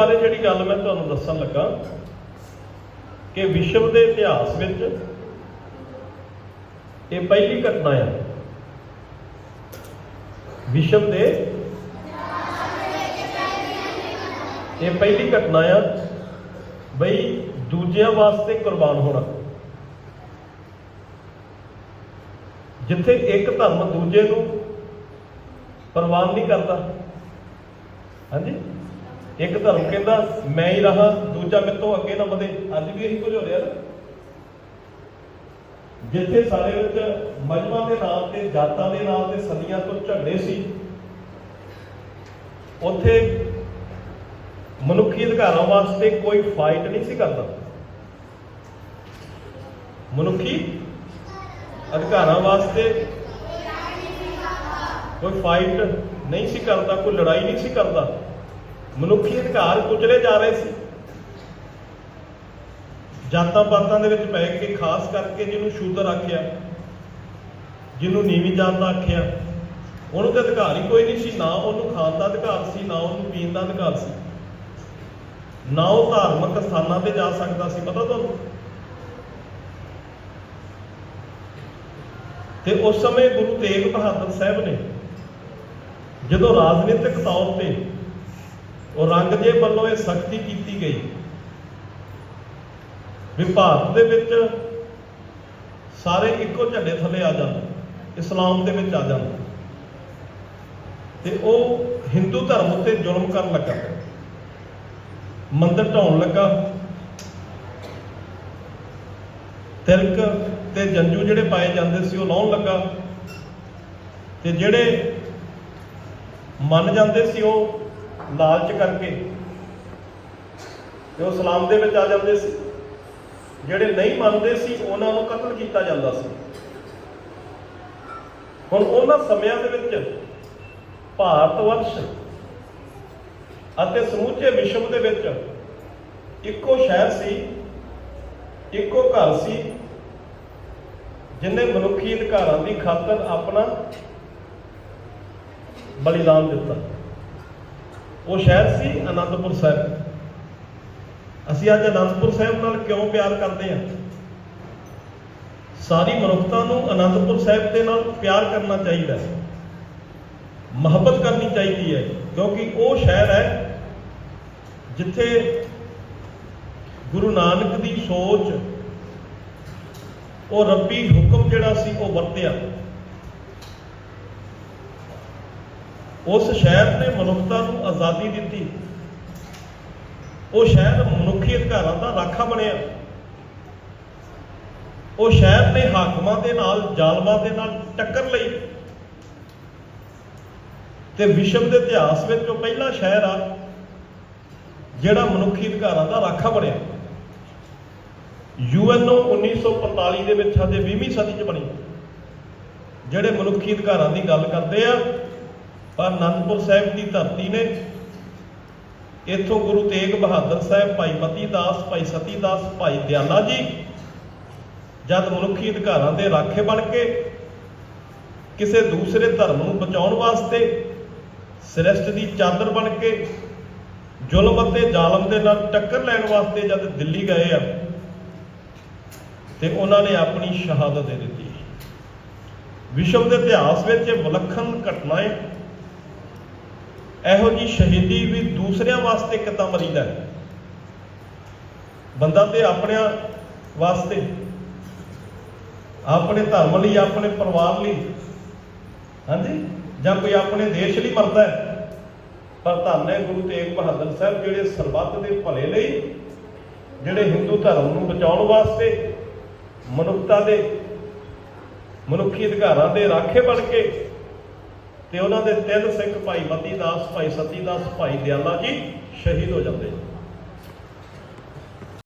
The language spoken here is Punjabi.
ਬਾਰੇ ਜਿਹੜੀ ਗੱਲ ਮੈਂ ਤੁਹਾਨੂੰ ਦੱਸਣ ਲੱਗਾ ਕਿ ਵਿਸ਼ਵ ਦੇ ਇਤਿਹਾਸ ਵਿੱਚ ਇਹ ਪਹਿਲੀ ਘਟਨਾ ਆ। ਵਿਸ਼ਵ ਦੇ ਇਹ ਪਹਿਲੀ ਘਟਨਾ ਆ ਬਈ ਦੂਜਿਆਂ ਵਾਸਤੇ ਕੁਰਬਾਨ ਹੋਣਾ। ਜਿੱਥੇ ਇੱਕ ਧਰਮ ਦੂਜੇ ਨੂੰ ਪ੍ਰਵਾਨ ਨਹੀਂ ਕਰਦਾ। ਹਾਂਜੀ? ਇੱਕ ਧਰਮ ਕਹਿੰਦਾ ਮੈਂ ਹੀ ਰਹਾ, ਦੂਜਾ ਮੇਰੇ ਤੋਂ ਅੱਗੇ ਨਾ ਵਧੇ। ਅੱਜ ਵੀ ਇਹੀ ਕੁਝ ਹੋ ਰਿਹਾ ਨਾ। ਜਿੱਥੇ ਸਾਡੇ ਵਿੱਚ ਮਜ਼ਮਾਂ ਦੇ ਨਾਮ ਤੇ ਜਾਤਾਂ ਦੇ ਨਾਮ ਤੇ ਸਦੀਆਂ ਤੋਂ ਝਗੜੇ ਸੀ, ਉੱਥੇ ਮਨੁੱਖੀ ਅਧਿਕਾਰਾਂ ਵਾਸਤੇ ਕੋਈ ਫਾਈਟ ਨਹੀਂ ਸੀ ਕਰਦਾ। ਮਨੁੱਖੀ ਅਧਿਕਾਰਾਂ ਵਾਸਤੇ ਕੋਈ ਫਾਈਟ ਨਹੀਂ ਸੀ ਕਰਦਾ, ਕੋਈ ਲੜਾਈ ਨਹੀਂ ਸੀ ਕਰਦਾ। ਮਨੁੱਖੀ ਅਧਿਕਾਰ ਕੁਚਲੇ ਜਾ ਰਹੇ ਸੀ। ਜਾਤਾਂ ਪਾਤਾਂ ਦੇ ਵਿੱਚ ਪੈ ਕੇ ਖਾਸ ਕਰਕੇ ਜਿਹਨੂੰ ਸ਼ੂਦਰ ਆਖਿਆ, ਜਿਹਨੂੰ ਨੀਵੀਂ ਜਾਤ ਦਾ ਆਖਿਆ, ਉਹਨੂੰ ਤੇ ਅਧਿਕਾਰ ਹੀ ਕੋਈ ਨਹੀਂ ਸੀ, ਨਾ ਉਹਨੂੰ ਖਾਣ ਦਾ ਅਧਿਕਾਰ ਸੀ, ਨਾ ਉਹਨੂੰ ਪੀਣ ਦਾ ਅਧਿਕਾਰ ਸੀ। ਨਾ ਉਹ ਧਾਰਮਿਕ ਸਥਾਨਾਂ ਤੇ ਜਾ ਸਕਦਾ ਸੀ, ਪਤਾ ਤੁਹਾਨੂੰ? ਤੇ ਉਸ ਸਮੇਂ ਗੁਰੂ ਤੇਗ ਬਹਾਦਰ ਸਾਹਿਬ ਨੇ ਜਦੋਂ ਰਾਜਨੀਤਿਕ ਤੌਰ ਤੇ ਉਹ ਰੰਗਜੇ ਵੱਲੋਂ ਇਹ ਸਖਤੀ ਕੀਤੀ ਗਈ। ਵੀ ਭਾਰਤ ਦੇ ਵਿੱਚ ਸਾਰੇ ਇੱਕੋ ਝੰਡੇ ਥੱਲੇ ਆ ਜਾਣ, ਇਸਲਾਮ ਦੇ ਵਿੱਚ ਆ ਜਾਣ। ਤੇ ਉਹ ਹਿੰਦੂ ਧਰਮ ਉੱਤੇ ਜ਼ੁਲਮ ਕਰਨ ਲੱਗਾ। ਮੰਦਰ ਢਾਉਣ ਲੱਗਾ। ਤਿਲਕ ਤੇ ਜੰਜੂ ਜਿਹੜੇ ਪਾਏ ਜਾਂਦੇ ਸੀ, ਉਹ ਲਾਉਣ ਲੱਗਾ। ਤੇ ਜਿਹੜੇ ਮੰਨ ਜਾਂਦੇ ਸੀ, ਉਹ ਲਾਲਚ ਕਰਕੇ ਤੇ ਉਹ ਸਲਾਮ ਦੇ ਵਿੱਚ ਆ ਜਾਂਦੇ ਸੀ। ਜਿਹੜੇ ਨਹੀਂ ਮੰਨਦੇ ਸੀ, ਉਹਨਾਂ ਨੂੰ ਕਤਲ ਕੀਤਾ ਜਾਂਦਾ ਸੀ। ਹੁਣ ਉਹਨਾਂ ਸਮਿਆਂ ਦੇ ਵਿੱਚ ਭਾਰਤ ਵਰਸ਼ ਅਤੇ ਸਮੁੱਚੇ ਵਿਸ਼ਵ ਦੇ ਵਿੱਚ ਇੱਕੋ ਸ਼ਹਿਰ ਸੀ, ਇੱਕੋ ਘਰ ਸੀ, ਜਿਨੇ ਮਨੁੱਖੀ ਅਧਿਕਾਰਾਂ ਦੀ ਖਾਤਰ ਆਪਣਾ ਬਲੀਦਾਨ ਦਿੱਤਾ। ਉਹ ਸ਼ਹਿਰ ਸੀ ਅਨੰਦਪੁਰ ਸਾਹਿਬ। ਅਸੀਂ ਅੱਜ ਅਨੰਦਪੁਰ ਸਾਹਿਬ ਨਾਲ ਕਿਉਂ ਪਿਆਰ ਕਰਦੇ ਹਾਂ? ਸਾਰੀ ਮਨੁੱਖਤਾ ਨੂੰ ਅਨੰਦਪੁਰ ਸਾਹਿਬ ਦੇ ਨਾਲ ਪਿਆਰ ਕਰਨਾ ਚਾਹੀਦਾ ਹੈ। ਮੁਹੱਬਤ ਕਰਨੀ ਚਾਹੀਦੀ ਹੈ, ਕਿਉਂਕਿ ਉਹ ਸ਼ਹਿਰ ਹੈ ਜਿੱਥੇ ਗੁਰੂ ਨਾਨਕ ਦੀ ਸੋਚ, ਉਹ ਰੱਬੀ ਹੁਕਮ ਜਿਹੜਾ ਸੀ ਉਹ ਵਰਤਿਆ। ਉਸ ਸ਼ਹਿਰ ਨੇ ਮਨੁੱਖਤਾ ਨੂੰ ਆਜ਼ਾਦੀ ਦਿੱਤੀ। ਉਹ ਸ਼ਹਿਰ ਮਨੁੱਖੀ ਅਧਿਕਾਰਾਂ ਦਾ ਰਾਖਾ ਬਣਿਆ। ਉਹ ਸ਼ਹਿਰ ਨੇ ਹਾਕਮਾਂ ਦੇ ਨਾਲ, ਜ਼ਾਲਮਾਂ ਦੇ ਨਾਲ ਟੱਕਰ ਲਈ। ਤੇ ਵਿਸ਼ਵ ਦੇ ਇਤਿਹਾਸ ਵਿੱਚ ਉਹ ਪਹਿਲਾ ਸ਼ਹਿਰ ਆ, ਜਿਹੜਾ ਮਨੁੱਖੀ ਅਧਿਕਾਰਾਂ ਦਾ ਰਾਖਾ ਬਣਿਆ। ਯੂਐਨਓ 1945 ਦੇ ਵਿੱਚ ਸਾਡੇ 20ਵੀਂ ਸਦੀ 'ਚ ਬਣੀ। ਜਿਹੜੇ ਮਨੁੱਖੀ ਅਧਿਕਾਰਾਂ ਦੀ ਗੱਲ ਕਰਦੇ ਆ ਪਰ ਅਨੰਦਪੁਰ ਸਾਹਿਬ ਦੀ ਧਰਤੀ ਨੇ ਇੱਥੋਂ ਗੁਰੂ ਤੇਗ ਬਹਾਦਰ ਸਾਹਿਬ ਭਾਈ ਮਤੀ ਦਾਸ ਭਾਈ ਸਤੀ ਦਾਸ ਭਾਈ ਦਿਆਲਾ ਜੀ ਜਦ ਮਨੁੱਖੀ ਅਧਿਕਾਰਾਂ ਦੇ ਰਾਖੇ ਬਣ ਕੇ ਕਿਸੇ ਦੂਸਰੇ ਧਰਮ ਨੂੰ ਬਚਾਉਣ ਵਾਸਤੇ ਸ੍ਰਿਸ਼ਟ ਦੀ ਚਾਦਰ ਬਣ ਕੇ ਜ਼ੁਲਮ ਅਤੇ ਜ਼ਾਲਮ ਦੇ ਨਾਲ ਟੱਕਰ ਲੈਣ ਵਾਸਤੇ ਜਦ ਦਿੱਲੀ ਗਏ ਆ, ਤੇ ਉਹਨਾਂ ਨੇ ਆਪਣੀ ਸ਼ਹਾਦਤ ਦੇ ਦਿੱਤੀ। ਵਿਸ਼ਵ ਦੇ ਇਤਿਹਾਸ ਵਿੱਚ ਇਹ ਵਿਲੱਖਣ ਘਟਨਾ ਹੈ। ਇਹੋ ਜੀ ਸ਼ਹੀਦੀ ਵੀ ਦੂਸਰਿਆਂ ਵਾਸਤੇ ਕਿੱਦਾਂ ਮਰੀਦਾ ਹੈ। ਬੰਦਾ ਤੇ ਆਪਣਿਆਂ ਵਾਸਤੇ, ਆਪਣੇ ਧਰਮ ਲਈ, ਆਪਣੇ ਪਰਿਵਾਰ ਲਈ, ਹਾਂਜੀ? ਜਾਂ ਕੋਈ ਆਪਣੇ ਦੇਸ਼ ਲਈ ਮਰਦਾ ਹੈ। ਪਰ ਧੰਨ ਹੈ ਗੁਰੂ ਤੇਗ ਬਹਾਦਰ ਸਾਹਿਬ ਜਿਹੜੇ ਸਰਬੱਤ ਦੇ ਭਲੇ ਲਈ, ਜਿਹੜੇ ਹਿੰਦੂ ਧਰਮ ਨੂੰ ਬਚਾਉਣ ਵਾਸਤੇ ਮਨੁੱਖਤਾ ਦੇ, ਮਨੁੱਖੀ ਅਧਿਕਾਰਾਂ ਦੇ ਰਾਖੇ ਬਣ ਕੇ ਤੇ ਉਹਨਾਂ ਦੇ ਤਿੰਨ ਸਿੱਖ ਭਾਈ ਮਤੀ ਦਾਸ ਭਾਈ ਸਤੀ ਦਾਸ ਭਾਈ ਦਿਆਲਾ ਜੀ ਸ਼ਹੀਦ ਹੋ ਜਾਂਦੇ